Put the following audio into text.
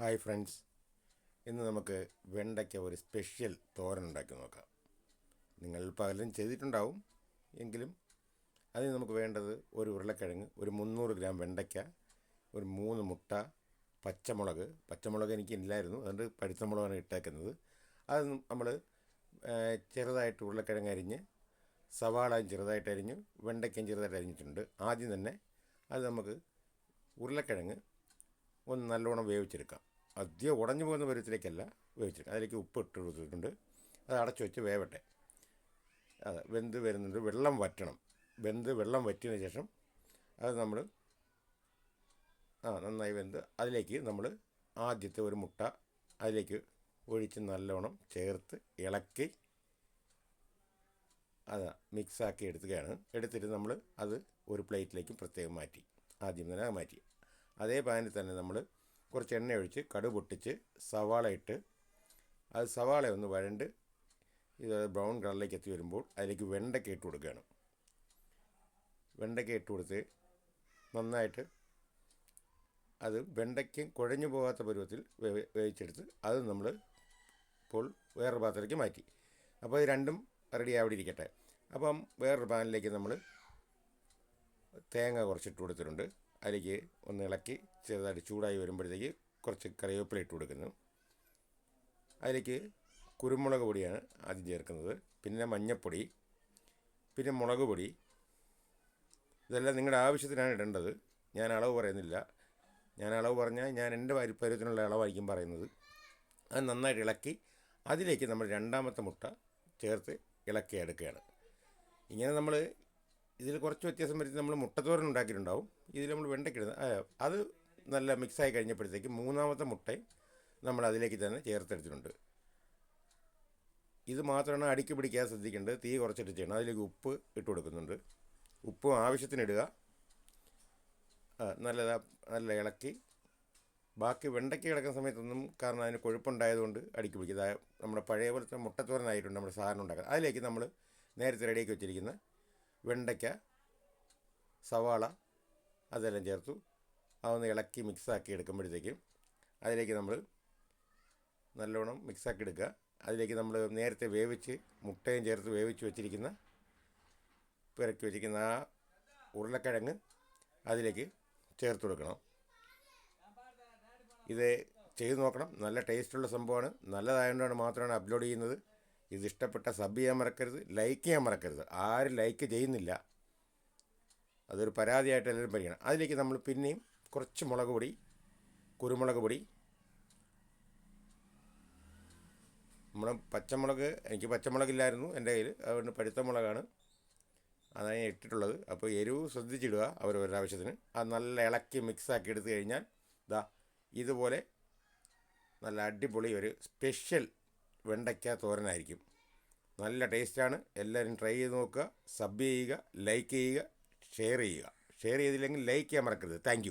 Hi friends. ഇന്ന് നമുക്ക് വെണ്ടയ്ക്ക ഒരു സ്പെഷ്യൽ തോരൻ ഉണ്ടാക്കി നോക്കാം. നിങ്ങൾ പലരും ചെയ്തിട്ടുണ്ടാവും. എങ്കിലും അതിന് നമുക്ക് വേണ്ടത് ഒരു ഉരുളക്കിഴങ്ങ് ഒരു മുന്നൂറ് ഗ്രാം വെണ്ടയ്ക്ക ഒരു മൂന്ന് മുട്ട പച്ചമുളക്. പച്ചമുളക് എനിക്ക് ഇല്ലായിരുന്നു. അതുകൊണ്ട് പഴുത്തമുളകാണ് ഇട്ടേക്കുന്നത്. അത് നമ്മൾ ചെറുതായിട്ട് ഉരുളക്കിഴങ്ങ് അരിഞ്ഞ് സവാളയും ചെറുതായിട്ട് അരിഞ്ഞു വെണ്ടയ്ക്കയും ചെറുതായിട്ട് അരിഞ്ഞിട്ടുണ്ട്. ആദ്യം തന്നെ അത് നമുക്ക് ഉരുളക്കിഴങ്ങ് ഒന്ന് നല്ലോണം വേവിച്ചെടുക്കാം. അധികം ഉടഞ്ഞു പോകുന്ന പരുവത്തിലേക്കല്ല വേവിച്ചെടുക്കാം അതിലേക്ക് ഉപ്പ് ഇട്ട് കൊടുത്തിട്ടുണ്ട്. അത് അടച്ചു വെച്ച് വേവട്ടെ. അതെ വെന്ത് വരുന്നുണ്ട്. വെള്ളം വറ്റണം. വെന്ത് വെള്ളം വറ്റിയതിന് ശേഷം അത് നമ്മൾ ആ നന്നായി വെന്ത് അതിലേക്ക് നമ്മൾ ആദ്യത്തെ ഒരു മുട്ട അതിലേക്ക് ഒഴിച്ച് നല്ലോണം ചേർത്ത് ഇളക്കി അത് മിക്സാക്കി എടുക്കുകയാണ്. എടുത്തിട്ട് നമ്മൾ അത് ഒരു പ്ലേറ്റിലേക്ക് പ്രത്യേകം മാറ്റി. ആദ്യം തന്നെ മാറ്റി. അതേ പാനിൽ തന്നെ നമ്മൾ കുറച്ച് എണ്ണ ഒഴിച്ച് കടു പൊട്ടിച്ച് സവാള ഇട്ട് അത് സവാള ഒന്ന് വരണ്ട് ഇത് ബ്രൗൺ കളറിലേക്ക് എത്തി വരുമ്പോൾ അതിലേക്ക് വെണ്ടയ്ക്ക ഇട്ട് കൊടുക്കുകയാണ്. വെണ്ടയ്ക്ക ഇട്ട് കൊടുത്ത് നന്നായിട്ട് അത് വെണ്ടയ്ക്കും കുഴഞ്ഞു പോകാത്ത പരുവത്തിൽ വേവിച്ചെടുത്ത് അത് നമ്മൾ ഇപ്പോൾ വേറൊരു പാത്രത്തിലേക്ക് മാറ്റി. അപ്പോൾ ഇത് രണ്ടും റെഡി ആവിടെ ഇരിക്കട്ടെ അപ്പം വേറൊരു പാനിലേക്ക് നമ്മൾ തേങ്ങ കുറച്ചിട്ട് കൊടുത്തിട്ടുണ്ട്. അതിലേക്ക് ഒന്ന് ഇളക്കി ചെറുതായിട്ട് ചൂടായി വരുമ്പോഴത്തേക്ക് കുറച്ച് കറിവേപ്പില ഇട്ട് കൊടുക്കുന്നു. അതിലേക്ക് കുരുമുളക് പൊടിയാണ് ആദ്യം ചേർക്കുന്നത്. പിന്നെ മഞ്ഞൾപ്പൊടി പിന്നെ മുളക് പൊടി. ഇതെല്ലാം നിങ്ങളുടെ ആവശ്യത്തിനാണ് ഇടേണ്ടത്. ഞാൻ അളവ് പറയുന്നില്ല. ഞാൻ അളവ് പറഞ്ഞാൽ ഞാൻ എന്റെ പരിപ്പരത്തിനുള്ള അളവായിരിക്കും പറയുന്നത്. അത് നന്നായിട്ട് ഇളക്കി അതിലേക്ക് നമ്മൾ രണ്ടാമത്തെ മുട്ട ചേർത്ത് ഇളക്കി എടുക്കുകയാണ് ഇങ്ങനെ നമ്മൾ ഇതിൽ കുറച്ച് വ്യത്യാസം വരുത്തി നമ്മൾ മുട്ടത്തോരൻ ഉണ്ടാക്കിയിട്ടുണ്ടാവും. ഇതിൽ നമ്മൾ വെണ്ടയ്ക്കിടുന്ന അത് നല്ല മിക്സായി കഴിഞ്ഞപ്പോഴത്തേക്ക് മൂന്നാമത്തെ മുട്ടയും നമ്മൾ അതിലേക്ക് തന്നെ ചേർത്തെടുത്തിട്ടുണ്ട്. ഇത് മാത്രമാണ് അടിക്ക് പിടിക്കാതെ ശ്രദ്ധിക്കേണ്ടത്. തീ കുറച്ചിട്ട് ചെയ്യണം. അതിലേക്ക് ഉപ്പ് ഇട്ട് കൊടുക്കുന്നുണ്ട്. ഉപ്പ് ആവശ്യത്തിന് ഇടുക. നല്ലതാ നല്ല ഇളക്കി. ബാക്കി വെണ്ടയ്ക്ക് കിടക്കുന്ന സമയത്തൊന്നും കാരണം അതിന് കൊഴുപ്പുണ്ടായതുകൊണ്ട് അടിക്ക് പിടിക്കുക. നമ്മുടെ പഴയ പോലത്തെ മുട്ടത്തോരനായിട്ടുണ്ട് നമ്മുടെ സാധനം ഉണ്ടാക്കുന്നത് അതിലേക്ക് നമ്മൾ നേരത്തെ റെഡിയാക്കി വെച്ചിരിക്കുന്ന വെണ്ടയ്ക്ക സവാള അതെല്ലാം ചേർത്തു. അതൊന്ന് ഇളക്കി മിക്സാക്കി എടുക്കുമ്പോഴത്തേക്കും അതിലേക്ക് നമ്മൾ നല്ലോണം മിക്സാക്കി എടുക്കുക. അതിലേക്ക് നമ്മൾ നേരത്തെ വേവിച്ച് മുട്ടയും ചേർത്ത് വേവിച്ച് വെച്ചിരിക്കുന്ന പിറക്കി വെച്ചിരിക്കുന്ന ആ ഉരുളക്കിഴങ്ങ് അതിലേക്ക് ചേർത്ത് കൊടുക്കണം. ഇത് ചെയ്തു നോക്കണം. നല്ല ടേസ്റ്റുള്ള സംഭവമാണ്. നല്ലതായതുകൊണ്ടാണ് മാത്രമാണ് അപ്ലോഡ് ചെയ്യുന്നത്. ഇത് ഇഷ്ടപ്പെട്ട സബ് ചെയ്യാൻ മറക്കരുത് ലൈക്ക് ചെയ്യാൻ മറക്കരുത്. ആരും ലൈക്ക് ചെയ്യുന്നില്ല. അതൊരു പരാതിയായിട്ട് എല്ലാവരും പരിഗണം അതിലേക്ക് നമ്മൾ പിന്നെയും കുറച്ച് മുളക് പൊടി കുരുമുളക് പൊടി. നമ്മൾ പച്ചമുളക് എനിക്ക് പച്ചമുളകില്ലായിരുന്നു എന്റെ കയ്യിൽ. അതുകൊണ്ട് പഴുത്ത മുളകാണ്. അതാണ് ഞാൻ ഇട്ടിട്ടുള്ളത്. അപ്പോൾ എരിവ് ശ്രദ്ധിച്ചിടുക അവർ ആവശ്യത്തിന്. അത് നല്ല ഇളക്കി മിക്സാക്കി എടുത്തു കഴിഞ്ഞാൽ ഇതാ ഇതുപോലെ നല്ല അടിപൊളി ഒരു സ്പെഷ്യൽ വെണ്ടയ്ക്ക തോരനായിരിക്കും. നല്ല ടേസ്റ്റാണ്. എല്ലാവരും ട്രൈ ചെയ്ത് നോക്കുക സബ് ചെയ്യുക ലൈക്ക് ചെയ്യുക ഷെയർ ചെയ്യുക. ഷെയർ ചെയ്തില്ലെങ്കിൽ ലൈക്ക് ചെയ്യാൻ മറക്കരുത്. താങ്ക്